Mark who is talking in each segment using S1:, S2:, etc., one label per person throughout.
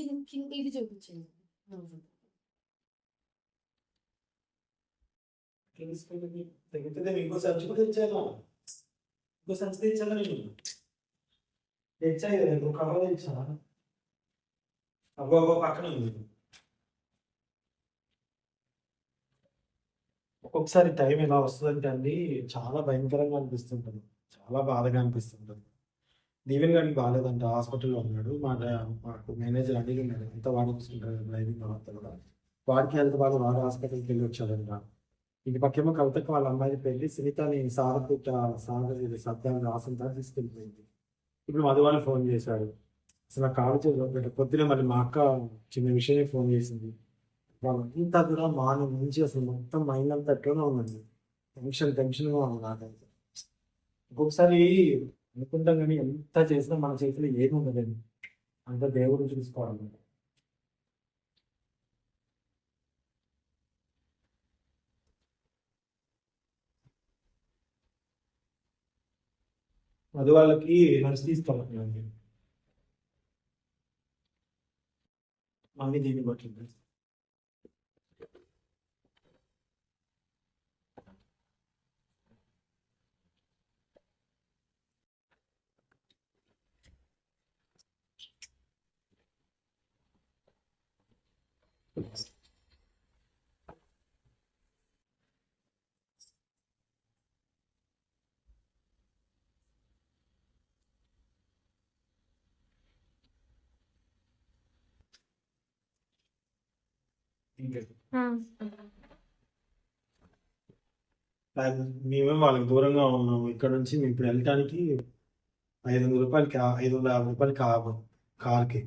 S1: కింద కింద ఇది
S2: చూపించింది ఇంకో సంచి తెచ్చాను ఇంకో సంచి తెచ్చాను నేను తెచ్చా కదా ఇంకో కవర్ తెచ్చా అబ్బో అబ్బో పక్కన ఉంది ఒక్కొక్కసారి టైం ఎలా వస్తుందంటే అండి చాలా భయంకరంగా అనిపిస్తుంటుంది చాలా బాధగా అనిపిస్తుంటుంది దీవెన్ గారికి బాగాలేదంట హాస్పిటల్లో ఉన్నాడు. మా మాకు మేనేజర్ అడిగి ఉన్నాడు. ఎంత వాడు డ్రైవింగ్ తర్వాత కూడా. వాడికి హెల్త్ బాగా వాడు హాస్పిటల్కి వెళ్ళి వచ్చాడంట. ఇంటి పక్కేమో కవితకు వాళ్ళ అమ్మాయి పెళ్ళి సునీతని సారపుట్ట సాగర్ శబ్దాలు రాసంతా తీసుకెళ్ళిపోయింది. ఇప్పుడు మధు వాళ్ళు ఫోన్ చేశాడు అసలు నాకు కాలు చేతిలో పొద్దున మరి మా అక్క చిన్న విషయమే ఫోన్ చేసింది. వాళ్ళంతా కూడా మార్నింగ్ నుంచి అసలు మొత్తం మైండ్ అంతా ఎట్లనే ఉందండి. టెన్షన్ టెన్షన్గా ఉంది నాకైతే. ఒక్కొక్కసారి అనుకుంటాం కానీ ఎంత చేసినా మన చేతిలో ఏమి ఉండలేదు. అంత దేవుడు చూసుకోవాలి అది వాళ్ళకి మనసు తీసుకోవాలి. మమ్మీ దీన్ని బట్టి మేమే వాళ్ళకి దూరంగా ఉన్నాము ఇక్కడ నుంచి మేము ఇప్పుడు వెళ్ళటానికి ఐదు వందల రూపాయలకి ఐదు వందల యాభై రూపాయలు కా కార్కి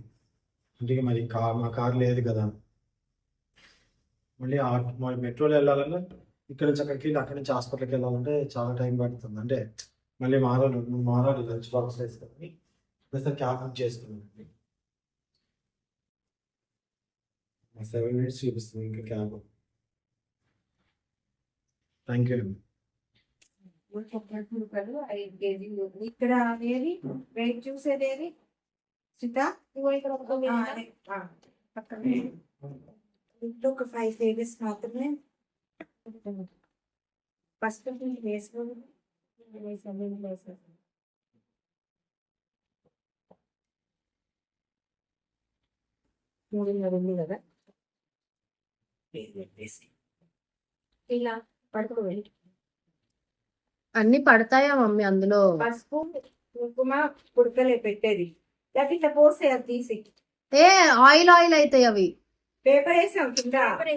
S2: అంటే మరి కార్ మా కార్ లేదు కదా మళ్ళీ మెట్రోలో వెళ్ళాలన్నా ఇక్కడ నుంచి అక్కడికి వెళ్ళి అక్కడి నుంచి హాస్పిటల్కి వెళ్ళాలంటే చాలా టైం పడుతుంది. అంటే మళ్ళీ మారాలి మారాలి లంచ్ బాక్స్ వేసుకొని ప్లస్ క్యాబ్ బుక్ చేసుకున్నానండి. సెవెన్ మినిట్స్ చూపిస్తుంది ఇంకా క్యాబ్. థ్యాంక్ యూ
S3: ఇక్కడ ఏది? వెయిట్ చూసేది ఏది సీత
S1: ఇగో ఇక్కడ
S3: ఇంట్లో ఒక ఫైవ్ కేజీస్ మాత్రమే ఫస్ట్ వేసాను వేసాను మూడున్నర ఉంది కదా?
S1: ఇలా
S4: అన్ని పడతాయా మమ్మీ అందులో?
S3: పసుపు కుంకుమ పుడకలే పెట్టేది. లేకపోతే పోసేయాలి తీసి
S4: ఏ ఆయిల్ ఆయిల్ అవుతాయి అవి.
S3: పేపర్ వేసాం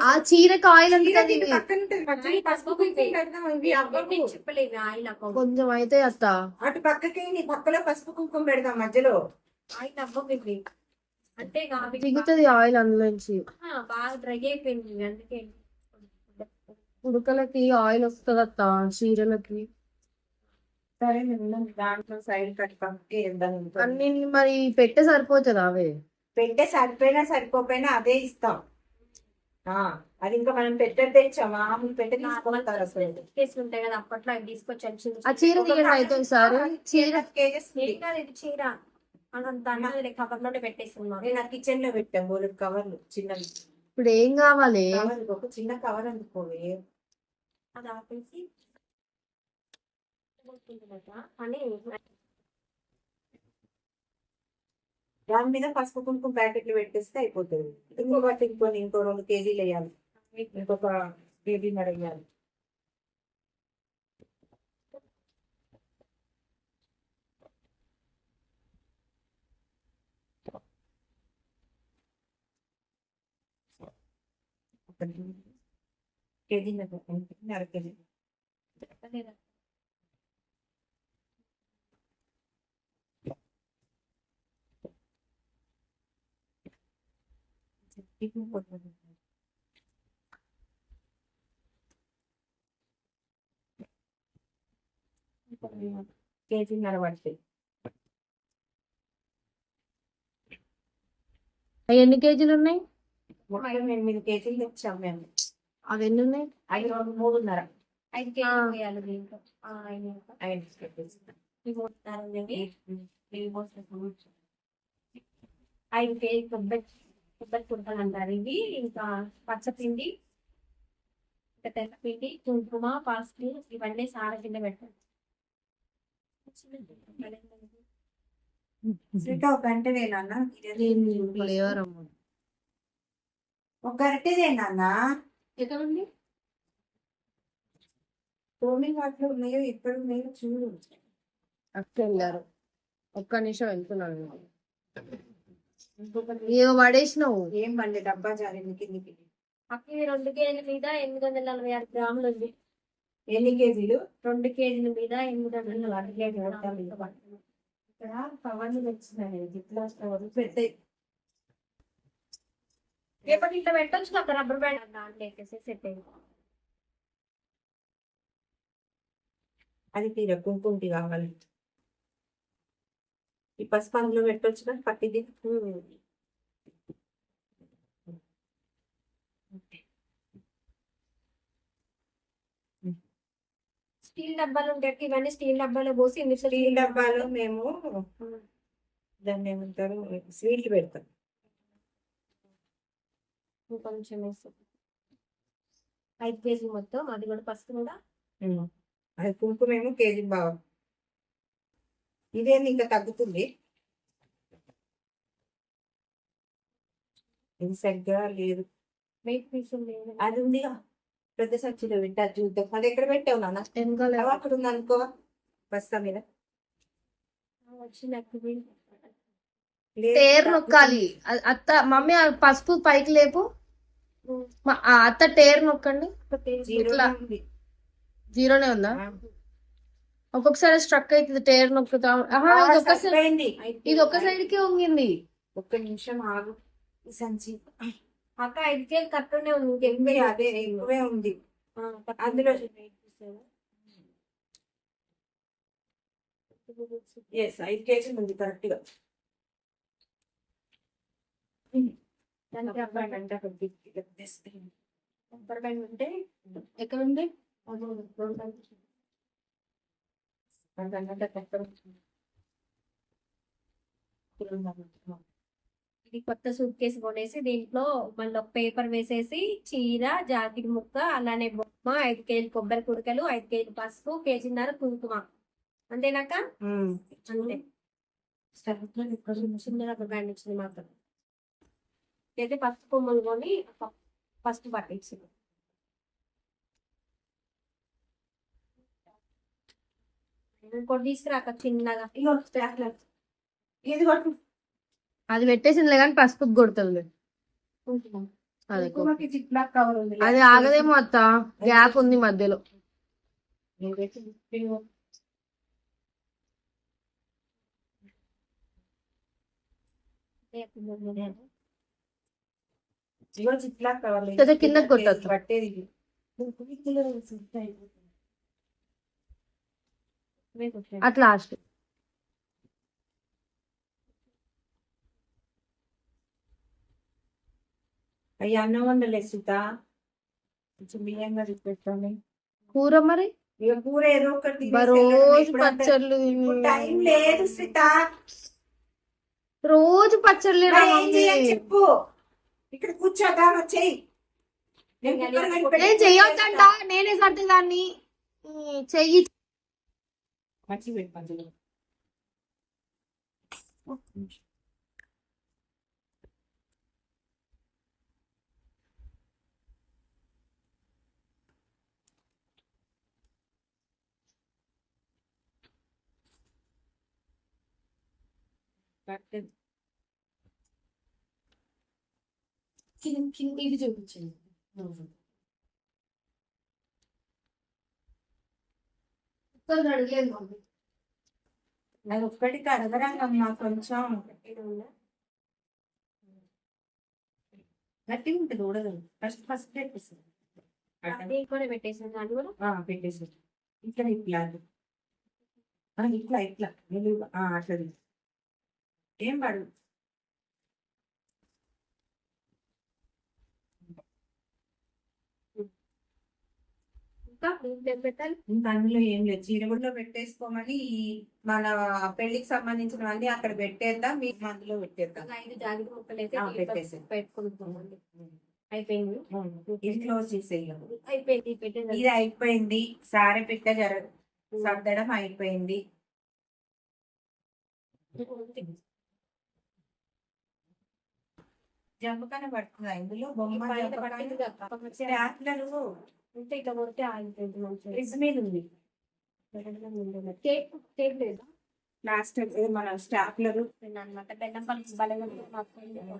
S4: ఆ చీరకు ఆయిల్
S3: చీర పక్కన ఉంటుంది. పసుపు ఇవి అవ్వకు.
S1: చెప్పలేదు ఆయిల్
S4: కొంచెం అయితే అత్త.
S3: అటు పక్కకి నీ పక్కలో పసుపు కుంకుమ పెడదాం మధ్యలో.
S1: ఆయిల్ అవ్వదు అంటే ఇక అవి
S4: దిగుతుంది ఆయిల్ అందులోంచి.
S1: ఆ, బాగా డ్రై అయిపోయింది అందుకే.
S4: ఉడకలకి ఆయిల్ వస్తుంది అత్త చీరలకి.
S3: సరే దాంట్లో సైడ్ కట్ పక్కకి
S4: అన్ని మరి పెట్టే సరిపోతుంది అవే?
S3: పెట్టే సరిపోయినా సరిపోకపోయినా అదే ఇస్తాం. ఆ అది ఇంకా మనం పెట్టే తెచ్చాం. మామూలు పెట్టే తీసుకుంటారు అసలు.
S1: కేసులు ఉంటాయి కదా అప్పట్లో అవి చిన్న
S4: ఆ చీర తీయండి అయితే ఒకసారి. చీర
S3: కేజెస్
S1: ఇది చీర. మనం దాంట్లో కవర్లోనే పెట్టేస్తున్నాను
S3: నేను ఆ కిచెన్లో కవర్లు చిన్నవి.
S4: ఇప్పుడు ఏం కావాలి?
S3: కవర్ ఒక చిన్న కవర్ అందుకోవి
S1: అది ఆపేసి అని
S3: దాని మీద పసుపు కుంకుమ ప్యాకెట్లు పెట్టేస్తే అయిపోతుంది. ఇంకొకటి ఇంకొని ఇంకో రెండు కేజీలు వేయాలి. ఇంకొక కేజీ వేయాలి కేజీ అర కేజీ. కేజీన్నర పడుతుంది
S4: అవి ఎన్ని కేజీలు ఉన్నాయి
S3: ఎనిమిది కేజీలు తెచ్చాం మేము
S4: అవి ఎన్ని ఉన్నాయి
S3: ఐదు రెండు మూడున్నర
S1: ఐదు కేజీలు వేయాలి దీంట్లో ఆ, ఐదు ఇంకా.
S3: ఐదు
S1: ఇవి ఇవి. కొబ్బరి కుడకలు అంటారు. ఇవి ఇంకా పచ్చపిండి ఇంకా తెల్లపిండి కుంకుమ పసుపు ఇవన్నీ సార కింద పెట్టాలి
S3: ఒక గంటనేనా
S4: ఫ్లేవర్ అమ్మ.
S3: ఒక గంటనేనా
S1: ఎక్కడ ఉంది?
S3: టోమీ వాటిలో ఉన్నాయో ఎక్కడ ఉన్నాయో చూడు.
S4: అక్క వెళ్ళారు. ఒక్క నిమిషం వెళ్తున్నాను ఏవో పడేసినావు
S3: ఏం పండి డబ్బా జారింది కిందికి
S1: అక్కడ రెండు కేజీల మీద ఎనిమిది వందల నలభై ఆరు గ్రాములు ఉంది.
S3: ఎన్ని కేజీలు?
S1: రెండు కేజీల మీద ఎనిమిది వందల నలభై ఉంది.
S3: ఇక్కడ కవర్లు వచ్చినాయి జిప్లా కవర్లు పెద్దవి
S1: రేపటి ఇట్లా పెట్టొచ్చు కదా రబ్బర్ బ్యాండ్? దాంట్లో ఎక్కేసి సెట్ అయింది
S3: అది తీర కుంకుంటి కావాలి. ఈ పసుపు అందులో పెట్టొచ్చు కదా పట్టిది
S1: స్టీల్ డబ్బాలు ఉంటాయి ఇవన్నీ స్టీల్ డబ్బాలో పోసి ఇందులో
S3: స్టీల్ డబ్బాలో మేము దాన్ని ఏమంటారు? స్వీట్లు పెడతాం.
S1: కొంచెం వేస్తాం. ఐదు కేజీ మొత్తం అది కూడా పసుపు కూడా?
S3: అది కుంకుమేమో కేజీ బాగా ఇదేంది ఇంకా తగ్గుతుంది? ఇది సరిగ్గా లేదు. అది ఉందిగా పెద్ద సంచిలో పెట్టా చూద్దాం. అది ఎక్కడ పెట్టావు నాన్న? అక్కడ ఉంది అనుకో. బస్తా మీద.
S4: టేర్ నొక్కాలి. అత్త మమ్మీ ఆ పసుపు పైకి లేపు. అత్త టేర్ నొక్కండి.
S3: జీరోనే
S4: ఇట్లా.
S3: ఉంది.
S4: జీరోనే ఉందా. ఒక్కొక్కసారి స్ట్రక్ అవుతుంది టేర్ నొక్కుతా. ఇది ఒక్క సైడ్కి వంగింది
S3: ఒక్క నిమిషం ఆగు. ఈ సంచి.
S1: అక్క ఐదు కేజీ కరెక్ట్నే ఉంది
S3: ఉంది,
S1: ఇంకెందుకు
S3: అదే ఎక్కువే ఉంది. అందులో. ఎస్ ఐదు కేజీలు ఉంది
S1: కరెక్ట్గా. ఉంటే ఎక్కడ ఉంది అది రెండు బ్యాండ్.
S3: అదంతా కరెక్ట్ ఉంది.
S1: ఇది కొత్త సూట్ కేసు కొనేసి దీంట్లో మళ్ళీ ఒక పేపర్ వేసేసి చీర జాకెట్ ముక్క అలానే బొమ్మ ఐదు కేజీలు కొబ్బరి కుడకలు ఐదు కేజీలు పసుపు కేజీన్నర కుంకుమ. అంతేనాక. అంతే. చిన్న రబ్బర్ బ్యాండ్ ఇచ్చింది మాత్రం. అయితే పసుపు కొమ్మలు కొని పసుపు పట్టించింది ఇంకోటి తీసుకురాక చిన్నగా.
S3: ఇగో చాక్లెట్. ఇది కొట్టు.
S4: అది పెట్టేసిందిలే కానీ పసుపు కొడుతుంది అదే ఆగదేమో అత్త. గ్యాప్ ఉంది మధ్యలో.
S3: పట్టేది. ఇది.
S4: అట్లా లాస్ట్.
S3: అయ్యి అన్నం వండలే సీత కొంచెం బియ్యంగా
S4: కూర మరి?
S3: ఇక కూర ఏదో ఒకటి.
S4: రోజు పచ్చళ్ళు
S3: టైం లేదు సీత
S4: రోజు పచ్చళ్ళు
S3: చెప్పు. ఇక్కడ కూర్చోదా వచ్చేయి నేను
S4: చెయ్యొద్దంట. నేనే సర్ది దాన్ని. ఈ చెయ్యి
S3: మంచిగా పెట్టు మంచిగా పెట్టు.
S1: కింద కింద ఇది చూపించింది అడగలేదు మమ్మీ.
S3: అది ఒక్కటికి అడగరాంగమ్మా కొంచెం గట్టిగా ఉంటుంది ఉడదు ఫస్ట్ ఫస్ట్
S1: కూడా పెట్టేసాను కూడా?
S3: ఇట్లా ఇట్లా ఇట్లా. ఇట్లా అట్లా. ఏం పడు
S1: ఇంకా ఏం పెట్టాలి
S3: ఇంకా అందులో ఏం లేదు. చీరగుడిలో పెట్టేసుకోమని మన పెళ్ళికి సంబంధించినవన్నీ అక్కడ పెట్టేద్దాం మీకు అందులో పెట్టేద్దాం.
S1: ఐదు జాకెట్ ముక్కలు అయితే
S3: పెట్టేసి.
S1: పెట్టుకుంటామండి అయిపోయింది?
S3: ఇది క్లోజ్ చేసేయం
S1: అయిపోయింది పెట్టేది.
S3: ఇది అయిపోయింది. సారీ పిక్క జర సర్దడం అయిపోయింది. జంపకన పడుతుందా ఇందులో? బొమ్మ జంపకన
S1: ఉంటే ఇట్లా కొడితే ఆగిపోయింది మంచిగా.
S3: ఫ్రిడ్జ్ మీద ఉంది.
S1: టేప్ టేప్ లేదా?
S3: లాస్ట్ మన స్టాప్లరు.
S1: అనమాట బెల్లం పలుకు బలంగా మాత్రమే.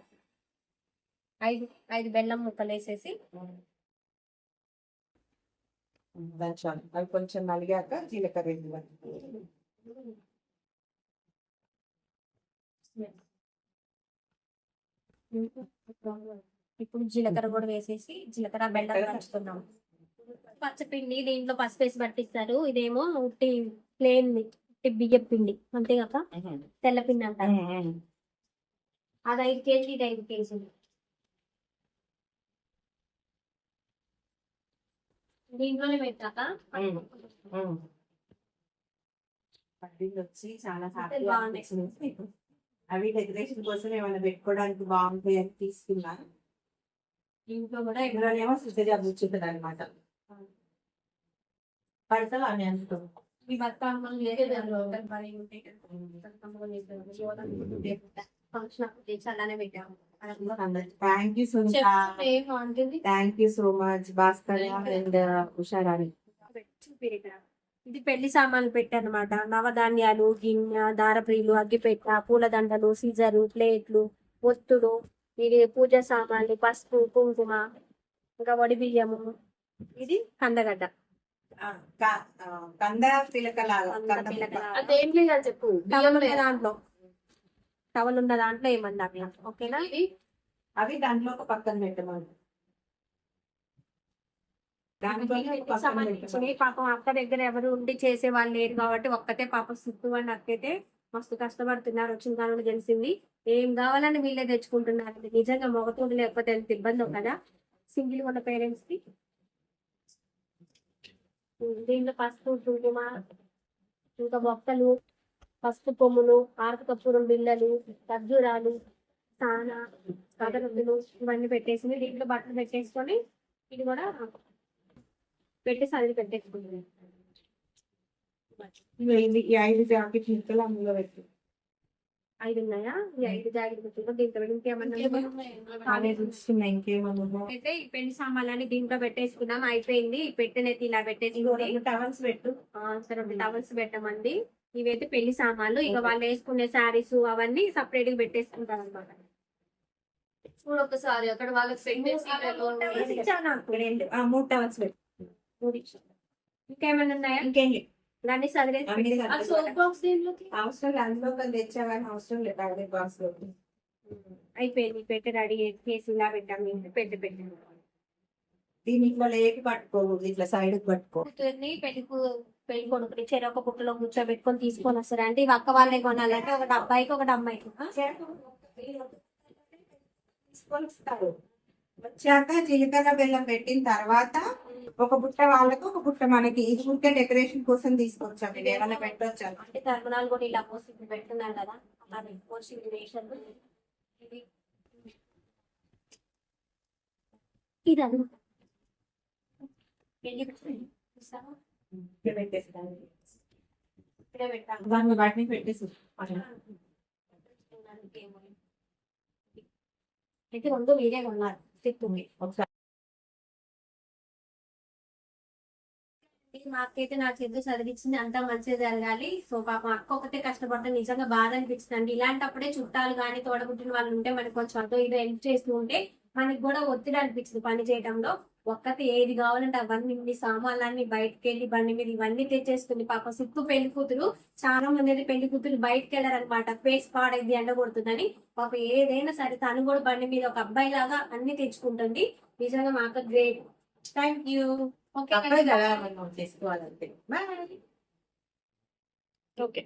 S1: ఐదు ఐదు బెల్లం ముక్కలు వేసేసి.
S3: దంచాలి అవి కొంచెం నలిగాక జీలకర్ర ఇవ్వాలి
S1: ఇప్పుడు జీలకర్ర కూడా వేసేసి జీలకర్ర బెల్లం పంచుతున్నాం పచ్చపిండి దీంట్లో పసుపు వేసి పట్టిస్తారు. ఇదేమో ఉట్టి ప్లేన్ ఉట్టి బియ్యం పిండి. అంతే కదా? తెల్ల పిండి అంటారు. అది ఐదు కేజీ ఇది ఐదు కేజీలు. దీంట్లోనే పెట్టాక
S3: వచ్చి చాలా
S1: అంటే
S3: అవి డెకరేషన్ కోసం ఏమైనా పెట్టుకోవడానికి బాగుంటాయి అని తీసుకున్నాను
S1: దీంట్లో కూడా
S3: ఇందులోనేమో శుద్ధ కూర్చుంటుంది అనమాట పడతలు అని అనుకో
S1: ఈ బతుకమ్మలు చేసే దాంట్లో బలి ఉంటాయి కదా. బతుకమ్మలు చేసే
S3: thank you so thank you much Bhaskar and Usharani
S1: ఇది పెళ్ళి సామాన్లు పెట్టారనమాట నవధాన్యాలు గిన్నె దారప్రీలు అగ్గిపెట్ట పూలదండలు సీజరు ప్లేట్లు ఒత్తులు ఇది పూజ సామాన్లు పసుపు కుంకుమ ఇంకా వడి బియ్యము ఇది కందగడ్డ.
S3: కంద పిలకలాగా.
S4: అదేం లేదని చెప్పు.
S1: టవల్ ఉన్న దాంట్లో. టవల్ ఉన్న దాంట్లో ఏమన్నా అట్లా ఓకేనా?
S3: అవి దాంట్లో ఒక పక్కన పెట్టమని.
S1: పాపం అక్క దగ్గర ఎవరు ఉండి చేసే వాళ్ళు లేరు కాబట్టి ఒక్కతే పాపం సిత్తు అని అక్కైతే మస్తు కష్టపడుతున్నారు. వచ్చిన కాలంలో తెలిసింది. ఏం కావాలని వీళ్ళే తెచ్చుకుంటున్నారు. నిజంగా మొగతోడు లేకపోతే ఎంత ఇబ్బంది కదా. సింగిల్ ఉన్న పేరెంట్స్కి దీంట్లో పసుపు కుంకుమ ఇంకా మొక్కలు పసుపు కొమ్ములు ఆరక కప్పురం బిళ్ళలు ఖర్జూరాలు సాన అగరొత్తులు ఇవన్నీ పెట్టేసి దీంట్లో బట్టలు పెట్టేసుకొని ఇది కూడా పెట్టేసి అది పెట్టేసుకుంటుంది
S3: ఈ ఐదు ప్యాకెట్ ముక్కలు అందులో పెట్టి.
S1: ఐదు ఉన్నాయా? ఐదు ముక్కలు దీంట్లో ఇంకేమన్నా
S3: ఇంకేమన్నా
S1: అయితే ఈ పెళ్ళి సామాన్లన్నీ దీంట్లో పెట్టేసుకున్నాం అయిపోయింది. ఈ పెట్టెనైతే ఇలా పెట్టేసుకుని
S3: టవల్స్ పెట్టు.
S1: సరే టవల్స్ పెట్టమండి. ఇవైతే పెళ్ళి సామాన్లు. ఇక వాళ్ళు వేసుకునే శారీస్ అవన్నీ సపరేట్గా పెట్టేసుకుంటారు అనమాట
S4: చూడు ఒకసారి అక్కడ వాళ్ళకి పెట్టేసి
S3: మూడు టవల్స్ పెట్టు.
S1: ఇంకేమైనా ఉన్నాయా?
S3: ఇంకేం లేదు.
S1: దాన్ని
S4: ఆ సోప్ బాక్స్ దీంట్లోకి
S3: అవసరం లేదు అందులో కొన్ని తెచ్చా కానీ అవసరం లేదు అదే బాక్స్లో
S1: అయిపోయింది పెట్టి రెడీ చేసి ఇలా పెట్టాము పెట్టి పెట్టాము
S3: దీని ఇట్లా లేపి పట్టుకోకూడదు ఇట్లా సైడ్ పట్టుకో.
S1: పెళ్ళి పెళ్ళి కొడుకుని చెరొక పుట్టలో కూర్చోబెట్టుకొని తీసుకొని వస్తారు. అంటే ఇవి అక్క వాళ్ళే కొనాలంటే ఒకటి అబ్బాయికి ఒకటి అమ్మాయికి?
S3: తీసుకొని వస్తారు. వచ్చాక జీలకర్ర బెల్లం పెట్టిన తర్వాత ఒక బుట్ట వాళ్ళకి ఒక బుట్ట మనకి ఇది బుట్ట డెకరేషన్ కోసం తీసుకొచ్చాం ఇది ఏమైనా పెట్టొచ్చా
S1: అంటే తరపునాలు కూడా ఇలా పోసి పెడుతున్నారు కదా అలా పోసి ఇది వేసారు
S3: దాన్ని వాటిని పెట్టేసి
S1: అయితే రెండు మీరే కొన్నారు తిట్టుంది మాకైతే నా చేతితో చదివించింది అంతా మంచిగా జరగాలి. సో పాపం అక్క ఒకటే కష్టపడితే నిజంగా బాధ అనిపించింది అండి ఇలాంటప్పుడే చుట్టాలు కానీ తోడబుట్టిన వాళ్ళు ఉంటే మనకు కొంచెం అదో ఇదో హెల్ప్ చేస్తూ ఉంటే మనకి కూడా ఒత్తిడి అనిపించింది పని చేయడంలో ఒక్కతే ఏది కావాలంటే అవన్నీ ఇన్ని సామాన్లన్నీ బయటకు వెళ్ళి బండి మీద ఇవన్నీ తెచ్చేస్తుంది. పాప సిక్కు పెళ్ళి కూతురు చాలా మంది అయితే పెళ్ళి కూతురు బయటకు వెళ్ళారనమాట ఫేస్ పాడైంది ఎండ కొడుతుందని పాప ఏదైనా సరే తను కూడా బండి మీద ఒక అబ్బాయి లాగా అన్ని తెచ్చుకుంటుంది. నిజంగా మాకు గ్రేట్ థ్యాంక్ యూ
S3: తప్పదు కదా మనం చేసుకోవాలంటే. బాయ్.
S4: ఓకే.